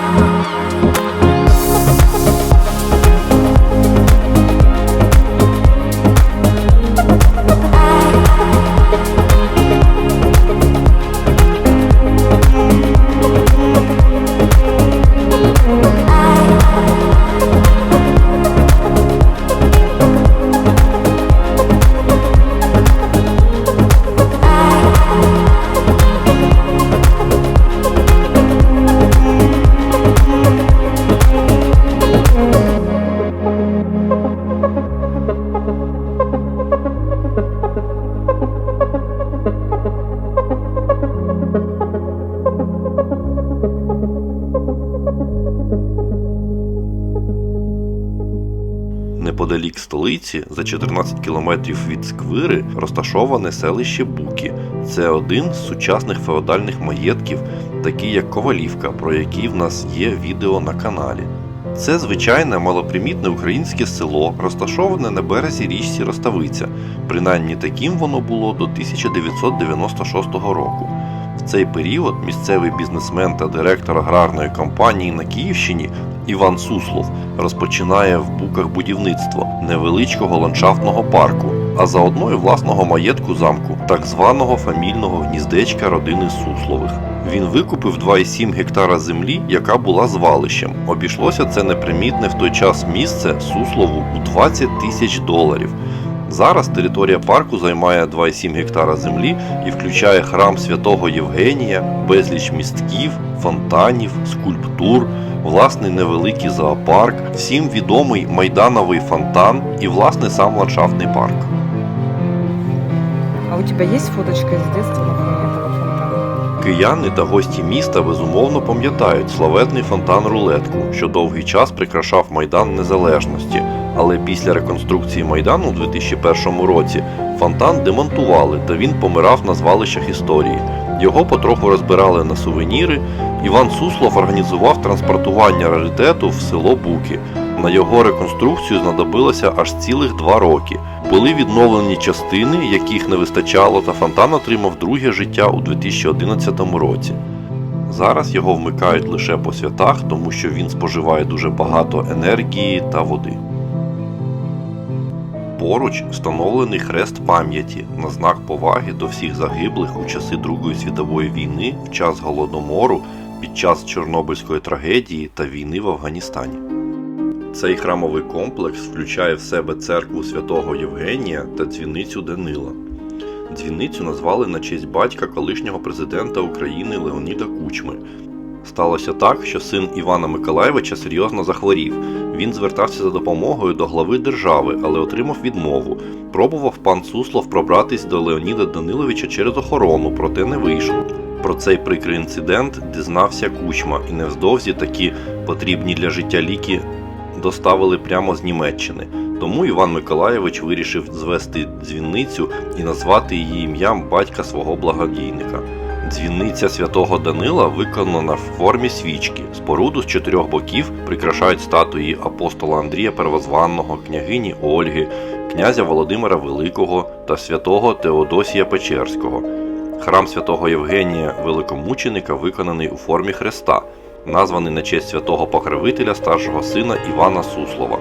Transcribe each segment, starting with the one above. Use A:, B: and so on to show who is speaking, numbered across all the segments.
A: Thank you. За 14 кілометрів від Сквири, розташоване селище Буки. Це один з сучасних феодальних маєтків, такий як Ковалівка, про який в нас є відео на каналі. Це звичайне малопримітне українське село, розташоване на березі річці Роставиця. Принаймні таким воно було до 1996 року. В цей період місцевий бізнесмен та директор аграрної компанії на Київщині Іван Суслов розпочинає в буках будівництво невеличкого ландшафтного парку, а заодно і власного маєтку замку, так званого фамільного гніздечка родини Суслових. Він викупив 2,7 гектара землі, яка була звалищем. Обійшлося це непримітне в той час місце Суслову у 20 тисяч доларів. Зараз територія парку займає 2,7 гектара землі і включає храм святого Євгенія, безліч містків, фонтанів, скульптур, власний невеликий зоопарк, всім відомий майдановий фонтан і власне сам ландшафтний парк.
B: А у тебя есть фоточка детства на фоне этого?
A: Кияни та гості міста безумовно пам'ятають славетний фонтан рулетку, що довгий час прикрашав Майдан Незалежності. Але після реконструкції Майдану у 2001 році фонтан демонтували та він помирав на звалищах історії. Його потроху розбирали на сувеніри. Іван Суслов організував транспортування раритету в село Буки. На його реконструкцію знадобилося аж цілих два роки. Були відновлені частини, яких не вистачало, та фонтан отримав друге життя у 2011 році. Зараз його вмикають лише по святах, тому що він споживає дуже багато енергії та води. Поруч встановлений хрест пам'яті на знак поваги до всіх загиблих у часи Другої світової війни, в час голодомору, під час Чорнобильської трагедії та війни в Афганістані. Цей храмовий комплекс включає в себе церкву святого Євгенія та дзвіницю Данила. Дзвіницю назвали на честь батька колишнього президента України Леоніда Кучми. Сталося так, що син Івана Миколаєвича серйозно захворів. Він звертався за допомогою до глави держави, але отримав відмову. Пробував пан Суслов пробратись до Леоніда Даниловича через охорону, проте не вийшло. Про цей прикрий інцидент дізнався Кучма, і невздовзі такі потрібні для життя ліки доставили прямо з Німеччини. Тому Іван Миколаєвич вирішив звести дзвіницю і назвати її ім'ям батька свого благодійника. Дзвіниця святого Данила виконана в формі свічки. Споруду з чотирьох боків прикрашають статуї апостола Андрія Первозванного, княгині Ольги, князя Володимира Великого та святого Теодосія Печерського. Храм святого Євгенія Великомученика виконаний у формі хреста, названий на честь святого покровителя старшого сина Івана Суслова.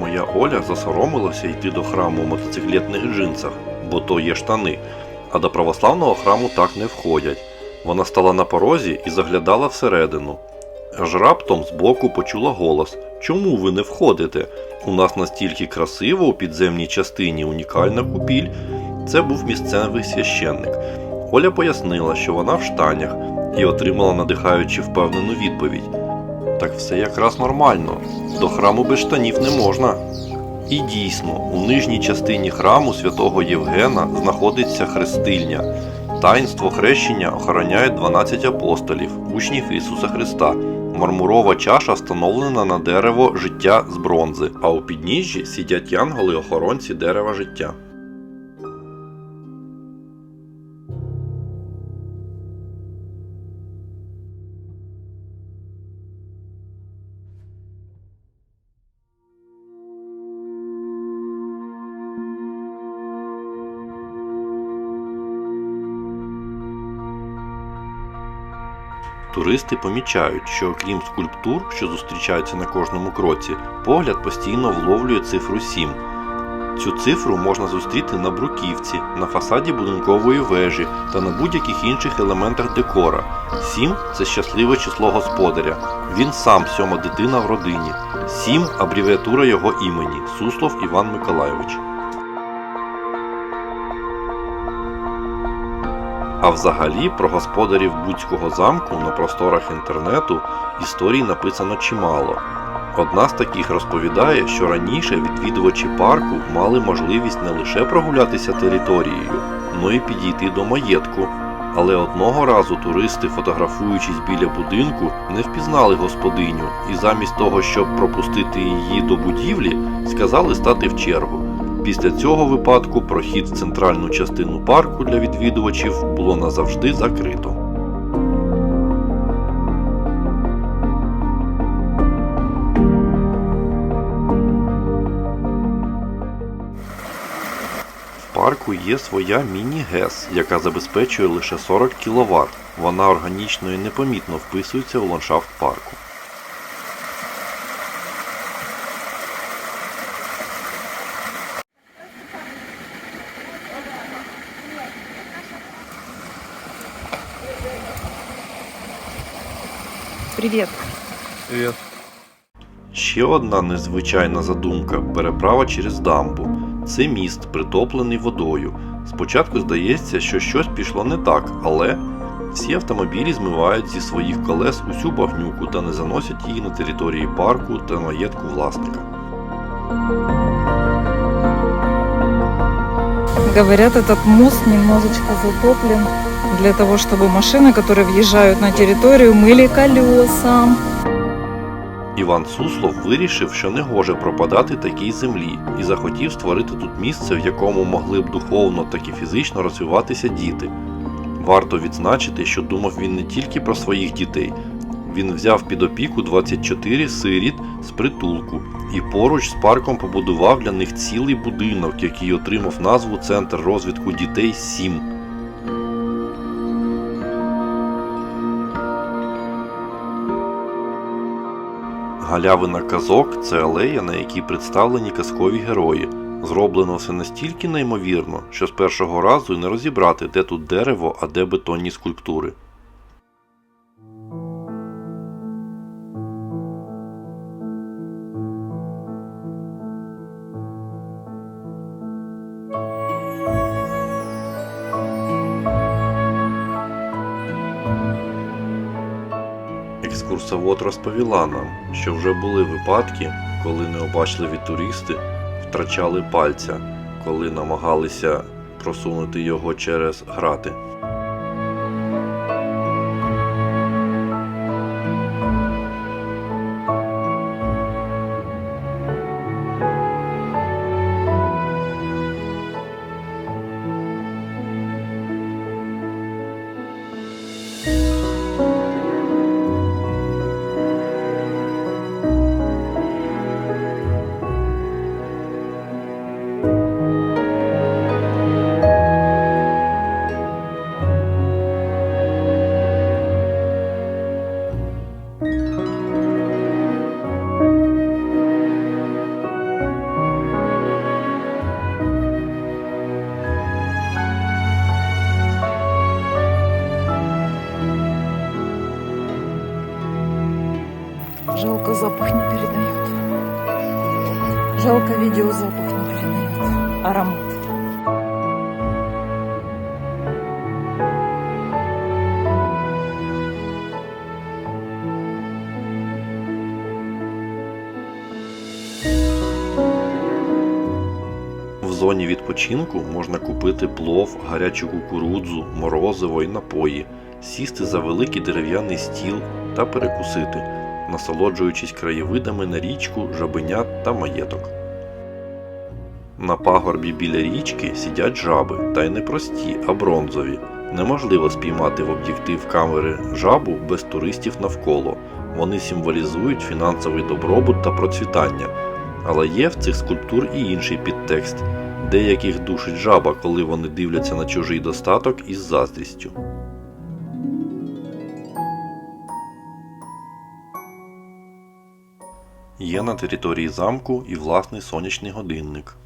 A: Моя Оля засоромилася йти до храму у мотоциклетних джинсах, бо то є штани, а до православного храму так не входять. Вона стала на порозі і заглядала всередину. Аж раптом збоку почула голос: Чому ви не входите? У нас настільки красиво у підземній частині унікальна купіль. Це був місцевий священник. Оля пояснила, що вона в штанях, і отримала надихаючи впевнену відповідь. Так все якраз нормально. До храму без штанів не можна. І дійсно, у нижній частині храму святого Євгена знаходиться хрестильня. Таїнство хрещення охороняють 12 апостолів, учнів Ісуса Христа. Мармурова чаша встановлена на дерево життя з бронзи, а у підніжжі сидять янголи-охоронці дерева життя. Туристи помічають, що окрім скульптур, що зустрічаються на кожному кроці, погляд постійно вловлює цифру 7. Цю цифру можна зустріти на бруківці, на фасаді будинкової вежі та на будь-яких інших елементах декора. 7 – це щасливе число господаря. Він сам сьома дитина в родині. 7 – абревіатура його імені Суслов Іван Миколайович. А взагалі про господарів Буцького замку на просторах інтернету історій написано чимало. Одна з таких розповідає, що раніше відвідувачі парку мали можливість не лише прогулятися територією, но й підійти до маєтку. Але одного разу туристи, фотографуючись біля будинку, не впізнали господиню і замість того, щоб пропустити її до будівлі, сказали стати в чергу. Після цього випадку прохід в центральну частину парку для відвідувачів було назавжди закрито. В парку є своя міні-ГЕС, яка забезпечує лише 40 кВт. Вона органічно і непомітно вписується у ландшафт парку.
B: Привет.
C: Привет.
A: Ще одна незвичайна задумка переправа через дамбу. Це міст, притоплений водою. Спочатку здається, що щось пішло не так, але всі автомобілі змивають зі своїх колес усю багнюку та не заносять її на території парку та маєтку власника.
B: Говорят, этот мост немножечко затоплен для того, чтобы машины, которые въезжают на территорию, мыли колеса.
A: Іван Суслов вирішив, що не гоже пропадати такій землі, і захотів створити тут місце, в якому могли б духовно, так і фізично розвиватися діти. Варто відзначити, що думав він не тільки про своїх дітей. Він взяв під опіку 24 сиріт з притулку і поруч з парком побудував для них цілий будинок, який отримав назву Центр розвитку дітей 7. Галявина казок це алея, на якій представлені казкові герої. Зроблено все настільки неймовірно, що з першого разу й не розібрати, де тут дерево, а де бетонні скульптури. Екскурсовод розповіла нам, що вже були випадки, коли необачливі туристи втрачали пальця, коли намагалися просунути його через грати.
B: Аромат.
A: В зоні відпочинку можна купити плов, гарячу кукурудзу, морозиво і напої, сісти за великий дерев'яний стіл та перекусити, насолоджуючись краєвидами на річку, жабенят та маєток. На пагорбі біля річки сидять жаби, та й не прості, а бронзові. Неможливо спіймати в об'єктив камери жабу без туристів навколо. Вони символізують фінансовий добробут та процвітання. Але є в цих скульптур і інший підтекст. Деяких душить жаба, коли вони дивляться на чужий достаток із заздрістю. Є на території замку і власний сонячний годинник.